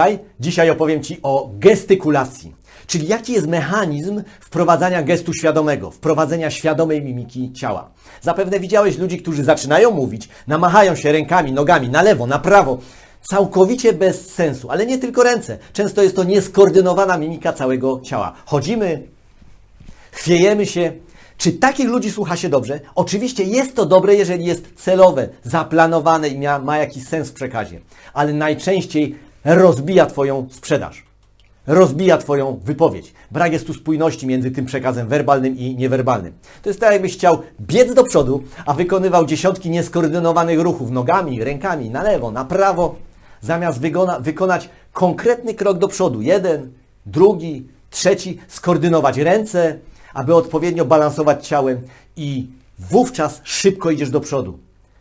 Witaj, dzisiaj opowiem Ci o gestykulacji, czyli jaki jest mechanizm wprowadzania gestu świadomego, wprowadzenia świadomej mimiki ciała. Zapewne widziałeś ludzi, którzy zaczynają mówić, namachają się rękami, nogami na lewo, na prawo, całkowicie bez sensu, ale nie tylko ręce. Często jest to nieskoordynowana mimika całego ciała. Chodzimy, chwiejemy się. Czy takich ludzi słucha się dobrze? Oczywiście jest to dobre, jeżeli jest celowe, zaplanowane i ma, ma jakiś sens w przekazie, ale najczęściej rozbija Twoją sprzedaż, rozbija Twoją wypowiedź. Brak jest tu spójności między tym przekazem werbalnym i niewerbalnym. To jest tak, jakbyś chciał biec do przodu, a wykonywał dziesiątki nieskoordynowanych ruchów nogami, rękami, na lewo, na prawo, zamiast wykonać konkretny krok do przodu. Jeden, drugi, trzeci, skoordynować ręce, aby odpowiednio balansować ciałem i wówczas szybko idziesz do przodu.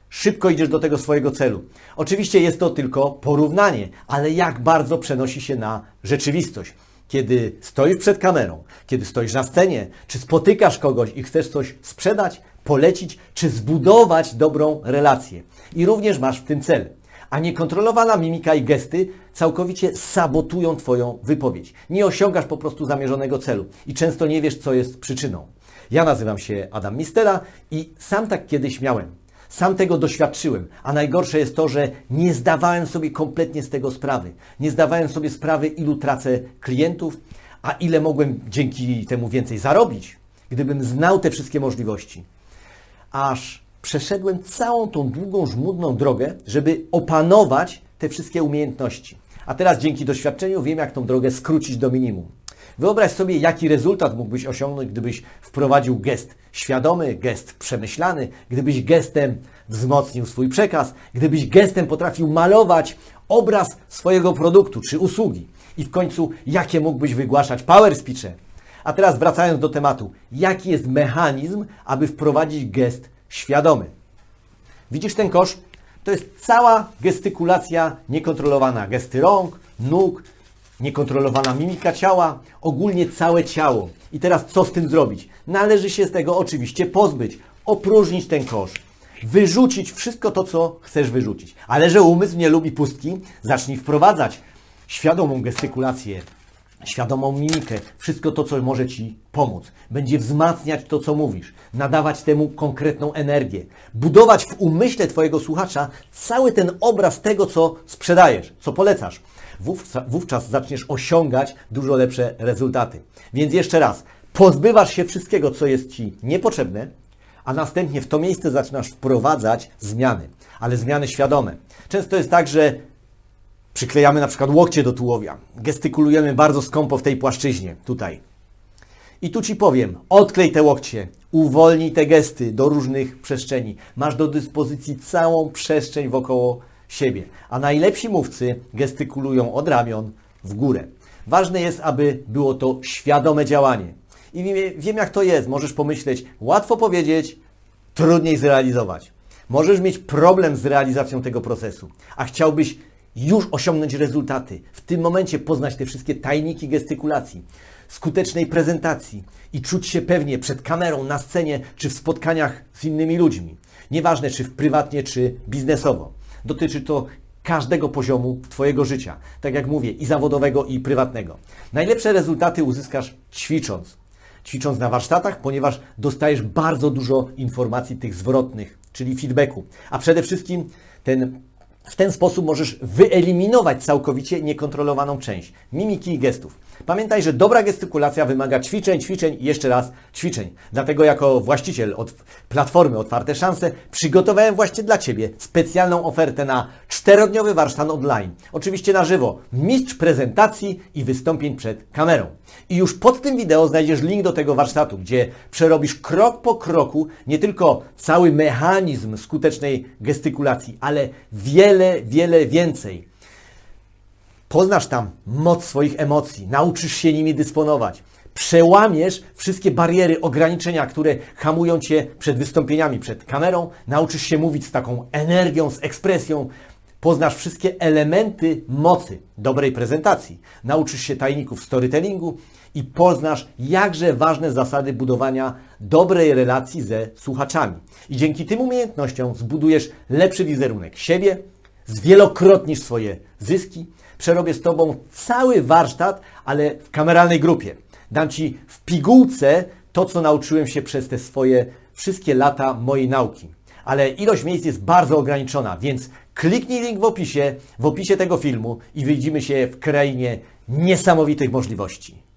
Szybko idziesz do tego swojego celu. Oczywiście jest to tylko porównanie, ale jak bardzo przenosi się na rzeczywistość. Kiedy stoisz przed kamerą, kiedy stoisz na scenie, czy spotykasz kogoś i chcesz coś sprzedać, polecić, czy zbudować dobrą relację. I również masz w tym cel. A niekontrolowana mimika i gesty całkowicie sabotują Twoją wypowiedź. Nie osiągasz po prostu zamierzonego celu i często nie wiesz, co jest przyczyną. Ja nazywam się Adam Mistera i sam tak kiedyś miałem. Sam tego doświadczyłem, a najgorsze jest to, że nie zdawałem sobie kompletnie z tego sprawy. Nie zdawałem sobie sprawy, ilu tracę klientów, a ile mogłem dzięki temu więcej zarobić, gdybym znał te wszystkie możliwości. Aż przeszedłem całą tą długą, żmudną drogę, żeby opanować te wszystkie umiejętności. A teraz dzięki doświadczeniu wiem, jak tą drogę skrócić do minimum. Wyobraź sobie, jaki rezultat mógłbyś osiągnąć, gdybyś wprowadził gest świadomy, gest przemyślany, gdybyś gestem wzmocnił swój przekaz, gdybyś gestem potrafił malować obraz swojego produktu czy usługi. I w końcu, jakie mógłbyś wygłaszać power speeche. A teraz wracając do tematu, jaki jest mechanizm, aby wprowadzić gest świadomy? Widzisz ten kosz? To jest cała gestykulacja niekontrolowana. Gesty rąk, nóg, niekontrolowana mimika ciała, ogólnie całe ciało. I teraz co z tym zrobić? Należy się z tego oczywiście pozbyć, opróżnić ten kosz, wyrzucić wszystko to, co chcesz wyrzucić. Ale że umysł nie lubi pustki, zacznij wprowadzać świadomą gestykulację, świadomą mimikę, wszystko to, co może Ci pomóc. Będzie wzmacniać to, co mówisz, nadawać temu konkretną energię, budować w umyśle Twojego słuchacza cały ten obraz tego, co sprzedajesz, co polecasz. Wówczas zaczniesz osiągać dużo lepsze rezultaty. Więc jeszcze raz, pozbywasz się wszystkiego, co jest Ci niepotrzebne, a następnie w to miejsce zaczynasz wprowadzać zmiany, ale zmiany świadome. Często jest tak, że Przyklejamy na przykład łokcie do tułowia. Gestykulujemy bardzo skąpo w tej płaszczyźnie, tutaj. I tu Ci powiem, odklej te łokcie, uwolnij te gesty do różnych przestrzeni. Masz do dyspozycji całą przestrzeń wokoło siebie. A najlepsi mówcy gestykulują od ramion w górę. Ważne jest, aby było to świadome działanie. I wiem, jak to jest. Możesz pomyśleć, łatwo powiedzieć, trudniej zrealizować. Możesz mieć problem z realizacją tego procesu, a chciałbyś już osiągnąć rezultaty. W tym momencie poznać te wszystkie tajniki gestykulacji, skutecznej prezentacji i czuć się pewnie przed kamerą, na scenie czy w spotkaniach z innymi ludźmi. Nieważne czy prywatnie, czy biznesowo. Dotyczy to każdego poziomu Twojego życia. Tak jak mówię, i zawodowego, i prywatnego. Najlepsze rezultaty uzyskasz ćwicząc. Ćwicząc na warsztatach, ponieważ dostajesz bardzo dużo informacji tych zwrotnych, czyli feedbacku. A przede wszystkim ten w ten sposób możesz wyeliminować całkowicie niekontrolowaną część mimiki i gestów. Pamiętaj, że dobra gestykulacja wymaga ćwiczeń, ćwiczeń i jeszcze raz ćwiczeń. Dlatego jako właściciel od platformy Otwarte Szanse przygotowałem właśnie dla Ciebie specjalną ofertę na czterodniowy warsztat online. Oczywiście na żywo. Mistrz prezentacji i wystąpień przed kamerą. I już pod tym wideo znajdziesz link do tego warsztatu, gdzie przerobisz krok po kroku nie tylko cały mechanizm skutecznej gestykulacji, ale wiele, wiele więcej. Poznasz tam moc swoich emocji, nauczysz się nimi dysponować. Przełamiesz wszystkie bariery, ograniczenia, które hamują cię przed wystąpieniami, przed kamerą. Nauczysz się mówić z taką energią, z ekspresją. Poznasz wszystkie elementy mocy dobrej prezentacji. Nauczysz się tajników storytellingu i poznasz jakże ważne zasady budowania dobrej relacji ze słuchaczami. I dzięki tym umiejętnościom zbudujesz lepszy wizerunek siebie, zwielokrotnisz swoje zyski, Przerobię z Tobą cały warsztat, ale w kameralnej grupie. Dam Ci w pigułce to, co nauczyłem się przez te swoje wszystkie lata mojej nauki. Ale ilość miejsc jest bardzo ograniczona, więc kliknij link w opisie, w opisie tego filmu i wyjdziemy się w krainie niesamowitych możliwości.